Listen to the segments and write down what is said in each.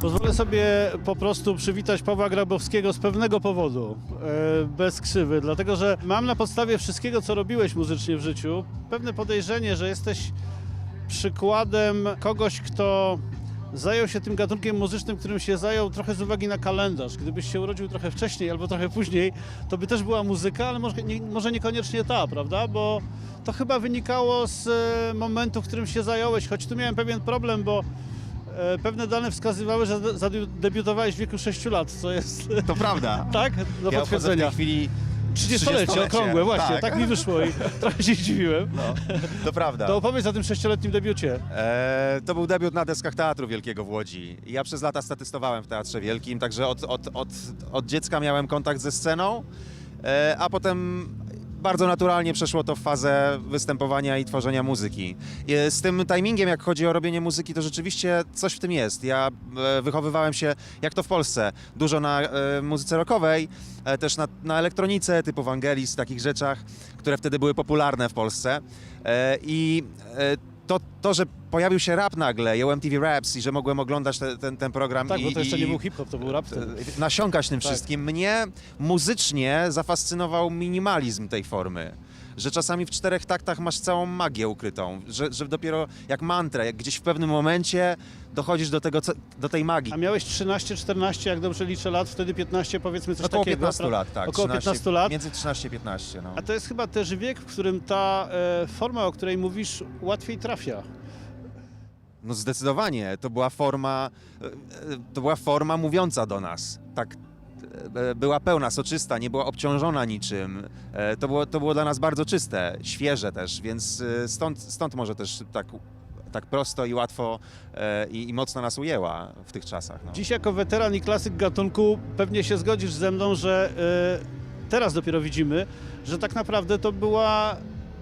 Pozwolę sobie po prostu przywitać Pawła Grabowskiego z pewnego powodu, e, bez krzywy, dlatego że mam na podstawie wszystkiego, co robiłeś muzycznie w życiu, pewne podejrzenie, że jesteś przykładem kogoś, kto zajął się tym gatunkiem muzycznym, którym się zajął trochę z uwagi na kalendarz. Gdybyś się urodził trochę wcześniej albo trochę później, to by też była muzyka, ale może, nie, może niekoniecznie ta, prawda? Bo to chyba wynikało z e, momentu, w którym się zająłeś, choć tu miałem pewien problem, bo pewne dane wskazywały, że zade- zadebiutowałeś w wieku 6 lat, co jest To prawda. tak do Ja obchodzę w potwierdzenia. tej chwili 30-lecie 30-lecie. okrągłe, właśnie, tak. Tak. mi wyszło i trochę się zdziwiłem. No, to prawda. To opowiedz o tym sześcioletnim debiucie. E, to był debiut na deskach Teatru Wielkiego w Łodzi. Ja przez lata statystowałem w Teatrze Wielkim, także od, od, od, od dziecka miałem kontakt ze sceną, e, a potem bardzo naturalnie przeszło to w fazę występowania i tworzenia muzyki. E, Z tym timingiem, jak chodzi o robienie muzyki, to rzeczywiście coś w tym jest. Ja e, wychowywałem się, jak to w Polsce, dużo na e, muzyce rockowej, też na, na elektronice typu Vangelis, takich rzeczach, które wtedy były popularne w Polsce. I to, to, że pojawił się rap nagle, ją MTV Raps i że mogłem oglądać te, ten, ten program Tak, i, bo to jeszcze i nie był hip-hop, to był rap wtedy. e, nasiąkać tym Tak. wszystkim. Mnie muzycznie zafascynował minimalizm tej formy. Że czasami w czterech taktach masz całą magię ukrytą, że, że dopiero jak mantrę, jak gdzieś w pewnym momencie dochodzisz do, tego, co, do tej magii. A miałeś 13-14, jak dobrze liczę lat, wtedy 15 powiedzmy coś Około takiego. 15 pra- lat, tak. Około 13, 15 lat. Między 13 a 15, no. A to jest chyba też wiek, w którym ta e, forma, o której mówisz, łatwiej trafia. No zdecydowanie, to była forma, e, e, to była forma mówiąca do nas. Tak, była pełna, soczysta, nie była obciążona niczym. E, To było, to było dla nas bardzo czyste, świeże też, więc e, stąd, stąd może też tak, tak prosto i łatwo e, i, i mocno nas ujęła w tych czasach. No. Dziś jako weteran i klasyk gatunku pewnie się zgodzisz ze mną, że e, teraz dopiero widzimy, że tak naprawdę to była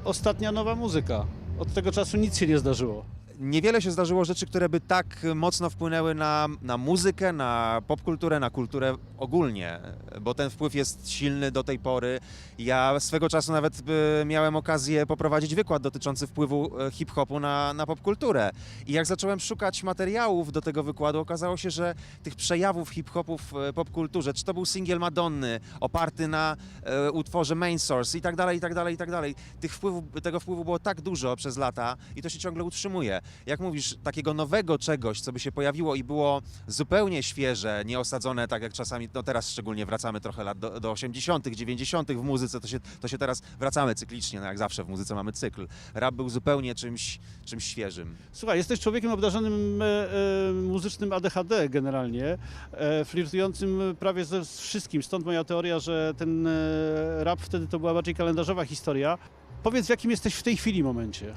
ostatnia nowa muzyka. Od tego czasu nic się nie zdarzyło. Niewiele się zdarzyło rzeczy, które by tak mocno wpłynęły na, na muzykę, na popkulturę, na kulturę ogólnie, bo ten wpływ jest silny do tej pory. Ja swego czasu nawet y, miałem okazję poprowadzić wykład dotyczący wpływu e, hip-hopu na, na popkulturę. I jak zacząłem szukać materiałów do tego wykładu, okazało się, że tych przejawów hip-hopu w e, popkulturze, czy to był singiel Madonny oparty na e, utworze Main Source i tak dalej, i tak dalej, i tak dalej. Tych wpływów, tego wpływu było tak dużo przez lata i to się ciągle utrzymuje. Jak mówisz, takiego nowego czegoś, co by się pojawiło i było zupełnie świeże, nieosadzone, tak jak czasami, no teraz szczególnie wracamy trochę lat do, do 80., 90. w muzyce, to się, to się teraz wracamy cyklicznie, no jak zawsze w muzyce mamy cykl. Rap był zupełnie czymś, czymś świeżym. Słuchaj, jesteś człowiekiem obdarzonym e, e, muzycznym ADHD generalnie, e, flirtującym prawie ze z wszystkim. Stąd moja teoria, że ten e, rap wtedy to była bardziej kalendarzowa historia. Powiedz, w jakim jesteś w tej chwili momencie?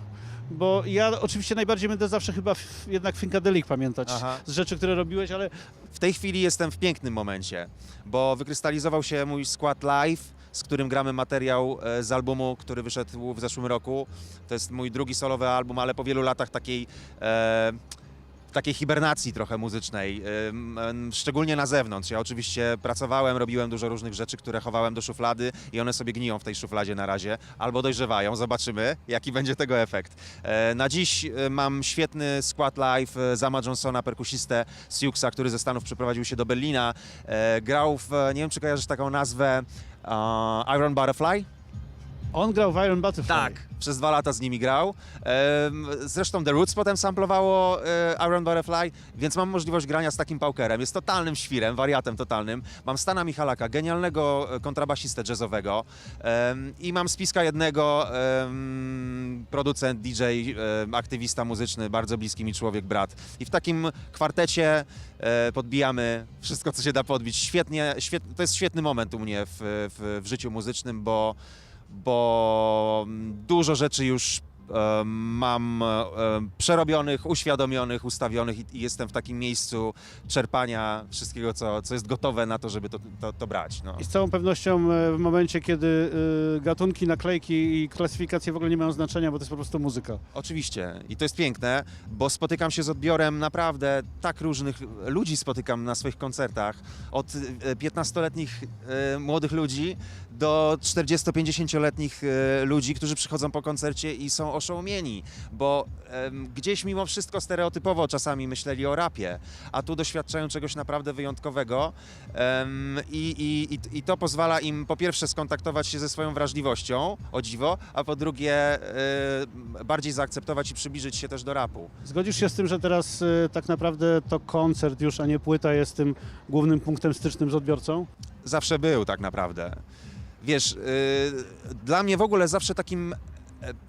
Bo ja oczywiście najbardziej będę zawsze chyba jednak Funkadelic pamiętać Aha. z rzeczy, które robiłeś, ale W tej chwili jestem w pięknym momencie, bo wykrystalizował się mój skład live, z którym gramy materiał e, z albumu, który wyszedł w zeszłym roku. To jest mój drugi solowy album, ale po wielu latach takiej, e, takiej hibernacji trochę muzycznej, szczególnie na zewnątrz. Ja oczywiście pracowałem, robiłem dużo różnych rzeczy, które chowałem do szuflady i one sobie gniją w tej szufladzie na razie, albo dojrzewają. Zobaczymy, jaki będzie tego efekt. E, Na dziś e, mam świetny skład live e, Zama Johnsona, perkusistę z Juxa, który ze Stanów przeprowadził się do Berlina. E, Grał w, nie wiem czy kojarzysz taką nazwę, Iron Butterfly? On grał w Iron Butterfly. Przez dwa lata z nimi grał. Zresztą The Roots potem samplowało e, Iron Butterfly, więc mam możliwość grania z takim paukerem. Jest totalnym świrem, wariatem totalnym. Mam Stana Michalaka, genialnego e, kontrabasistę jazzowego i mam spiska jednego, producent, DJ, em, aktywista muzyczny, bardzo bliski mi człowiek, brat. I w takim kwartecie e, podbijamy wszystko, co się da podbić. Świetnie, świet, to jest świetny moment u mnie w, w, w życiu muzycznym, bo bo mm, dużo rzeczy już mam przerobionych, uświadomionych, ustawionych i, jestem w takim miejscu czerpania wszystkiego, co, co jest gotowe na to, żeby to, to, to brać. No. I z całą pewnością e, w momencie, kiedy e, gatunki, naklejki i klasyfikacje w ogóle nie mają znaczenia, bo to jest po prostu muzyka. Oczywiście i to jest piękne, bo spotykam się z odbiorem naprawdę tak różnych ludzi spotykam na swoich koncertach, od e, 15-letnich e, młodych ludzi do 40-50-letnich e, ludzi, którzy przychodzą po koncercie i są oszołomieni, bo em, gdzieś mimo wszystko stereotypowo czasami myśleli o rapie, a tu doświadczają czegoś naprawdę wyjątkowego em, i, i, i, to pozwala im po pierwsze skontaktować się ze swoją wrażliwością, o dziwo, a po drugie e, bardziej zaakceptować i przybliżyć się też do rapu. Zgodzisz się z tym, że teraz y, tak naprawdę to koncert już, a nie płyta jest tym głównym punktem stycznym z odbiorcą? zawsze był tak naprawdę. Wiesz, yy, dla mnie w ogóle zawsze takim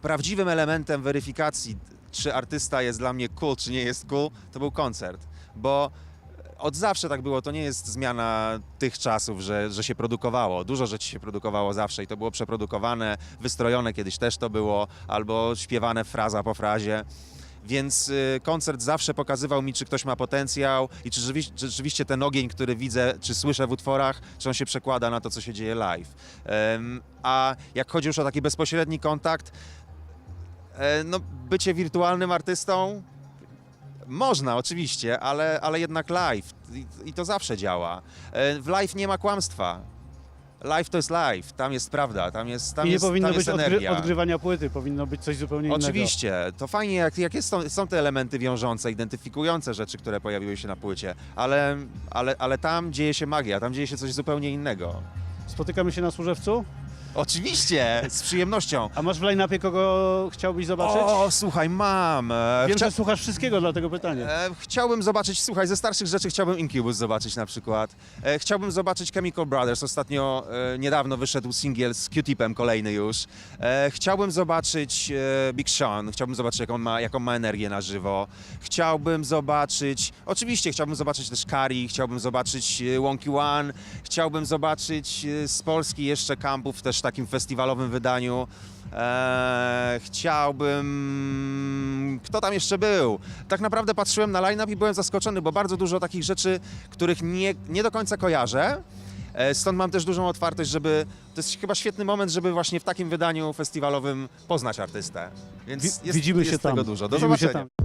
prawdziwym elementem weryfikacji, czy artysta jest dla mnie cool, czy nie jest cool, to był koncert. Bo od zawsze tak było, to nie jest zmiana tych czasów, że, że się produkowało. Dużo rzeczy się produkowało zawsze i to było przeprodukowane, wystrojone kiedyś też to było, albo śpiewane fraza po frazie. Więc y, koncert zawsze pokazywał mi, czy ktoś ma potencjał i czy rzeczywiście, czy rzeczywiście ten ogień, który widzę, czy słyszę w utworach, czy on się przekłada na to, co się dzieje live. A jak chodzi już o taki bezpośredni kontakt, e, no bycie wirtualnym artystą można oczywiście, ale, ale jednak live I, i to zawsze działa. E, w live nie ma kłamstwa. Live to jest live, tam jest prawda, tam jest, tam I nie jest, powinno tam być jest odgry- energia. odgrywania płyty, powinno być coś zupełnie innego. Oczywiście, to fajnie, jak, jak jest, są, są te elementy wiążące, identyfikujące rzeczy, które pojawiły się na płycie, ale, ale, ale tam dzieje się magia, tam dzieje się coś zupełnie innego. Spotykamy się na Służewcu? Oczywiście, z przyjemnością. A masz w line-upie kogo chciałbyś zobaczyć? O, słuchaj, mam. e, Wiem, że słuchasz wszystkiego, dlatego pytanie. E, chciałbym zobaczyć, słuchaj, ze starszych rzeczy chciałbym Incubus zobaczyć na przykład. E, chciałbym zobaczyć Chemical Brothers. Ostatnio, e, niedawno wyszedł singiel z Q-Tipem, kolejny już. E, chciałbym zobaczyć e, Big Sean. Chciałbym zobaczyć, jaką ma, jaką ma energię na żywo. Chciałbym zobaczyć, oczywiście chciałbym zobaczyć też Kari, chciałbym zobaczyć e, Wonky One. Chciałbym zobaczyć e, z Polski jeszcze kampów też w takim festiwalowym wydaniu. Eee, chciałbym. Kto tam jeszcze był? Tak naprawdę patrzyłem na line-up i byłem zaskoczony, bo bardzo dużo takich rzeczy, których nie, nie do końca kojarzę. E, Stąd mam też dużą otwartość, żeby. To jest chyba świetny moment, żeby właśnie w takim wydaniu festiwalowym poznać artystę. Więc Wi- jest, widzimy jest się tam. tego dużo. Do Widzimy się zobaczenia. tam.